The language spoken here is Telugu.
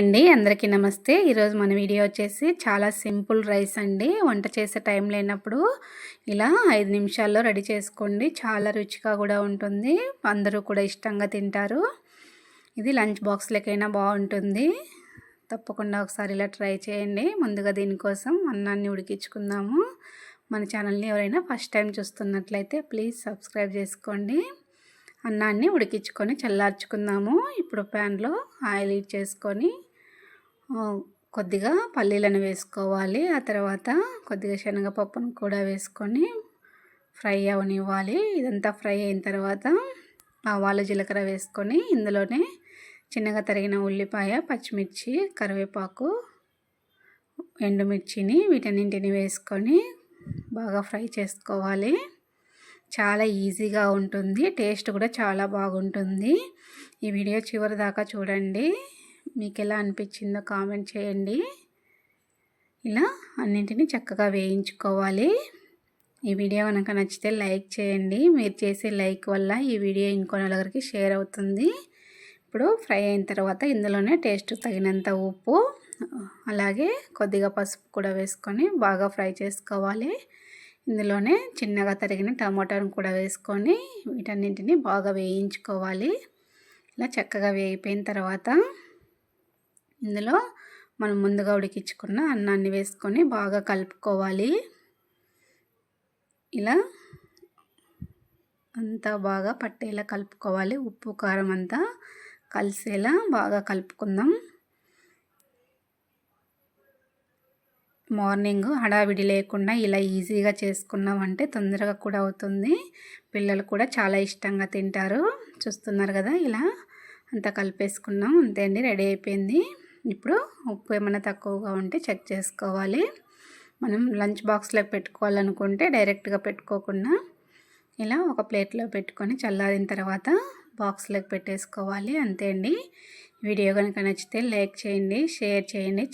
అండి. అందరికీ నమస్తే. ఈరోజు మన వీడియో వచ్చేసి చాలా సింపుల్ రైస్ అండి. వంట చేసే టైం లేనప్పుడు ఇలా ఐదు నిమిషాల్లో రెడీ చేసుకోండి. చాలా రుచిగా కూడా ఉంటుంది. అందరూ కూడా ఇష్టంగా తింటారు. ఇది లంచ్ బాక్స్లకైనా బాగుంటుంది. తప్పకుండా ఒకసారి ఇలా ట్రై చేయండి. ముందుగా దీనికోసం అన్నాన్ని ఉడికించుకుందాము. మన ఛానల్ని ఎవరైనా ఫస్ట్ టైం చూస్తున్నట్లయితే ప్లీజ్ సబ్స్క్రైబ్ చేసుకోండి. అన్నాన్ని ఉడికించుకొని చల్లార్చుకుందాము. ఇప్పుడు ప్యాన్లో ఆయిల్ హీట్ చేసుకొని కొద్దిగా పల్లీలను వేసుకోవాలి. ఆ తర్వాత కొద్దిగా శనగపప్పును కూడా వేసుకొని ఫ్రై అవనివ్వాలి. ఇదంతా ఫ్రై అయిన తర్వాత ఆవాలు జీలకర్ర వేసుకొని ఇందులోనే చిన్నగా తరిగిన ఉల్లిపాయ పచ్చిమిర్చి కరివేపాకు ఎండుమిర్చిని వీటన్నింటిని వేసుకొని బాగా ఫ్రై చేసుకోవాలి. చాలా ఈజీగా ఉంటుంది. టేస్ట్ కూడా చాలా బాగుంటుంది. ఈ వీడియో చివరి దాకా చూడండి. మీకు ఎలా అనిపించిందో కామెంట్ చేయండి. ఇలా అన్నింటినీ చక్కగా వేయించుకోవాలి. ఈ వీడియో కనుక నచ్చితే లైక్ చేయండి. మీరు చేసే లైక్ వల్ల ఈ వీడియో ఇంకో నలుగురికి షేర్ అవుతుంది. ఇప్పుడు ఫ్రై అయిన తర్వాత ఇందులోనే టేస్ట్ తగినంత ఉప్పు అలాగే కొద్దిగా పసుపు కూడా వేసుకొని బాగా ఫ్రై చేసుకోవాలి. ఇందులోనే చిన్నగా తరిగిన టమాటాను కూడా వేసుకొని వీటన్నింటిని బాగా వేయించుకోవాలి. ఇలా చక్కగా వేయిపోయిన తర్వాత ఇందులో మనం ముందుగా ఉడికించుకున్న అన్నాన్ని వేసుకొని బాగా కలుపుకోవాలి. ఇలా అంతా బాగా పట్టేలా కలుపుకోవాలి. ఉప్పు కారం అంతా కలిసేలా బాగా కలుపుకుందాం. మార్నింగ్ హడావిడి లేకుండా ఇలా ఈజీగా చేసుకున్నామంటే తొందరగా కూడా అవుతుంది. పిల్లలు కూడా చాలా ఇష్టంగా తింటారు. చూస్తున్నారు కదా ఇలా అంతా కలిపేసుకున్నాం. అంతే అండి రెడీ అయిపోయింది. ఇప్పుడు ఉప్పు ఏమైనా తక్కువగా ఉంటే చెక్ చేసుకోవాలి. మనం లంచ్ బాక్స్లో పెట్టుకోవాలనుకుంటే డైరెక్ట్గా పెట్టుకోకుండా ఇలా ఒక ప్లేట్లో పెట్టుకొని చల్లారిన తర్వాత బాక్స్లోకి పెట్టేసుకోవాలి. అంతే అండి. వీడియో కనుక నచ్చితే లైక్ చేయండి షేర్ చేయండి.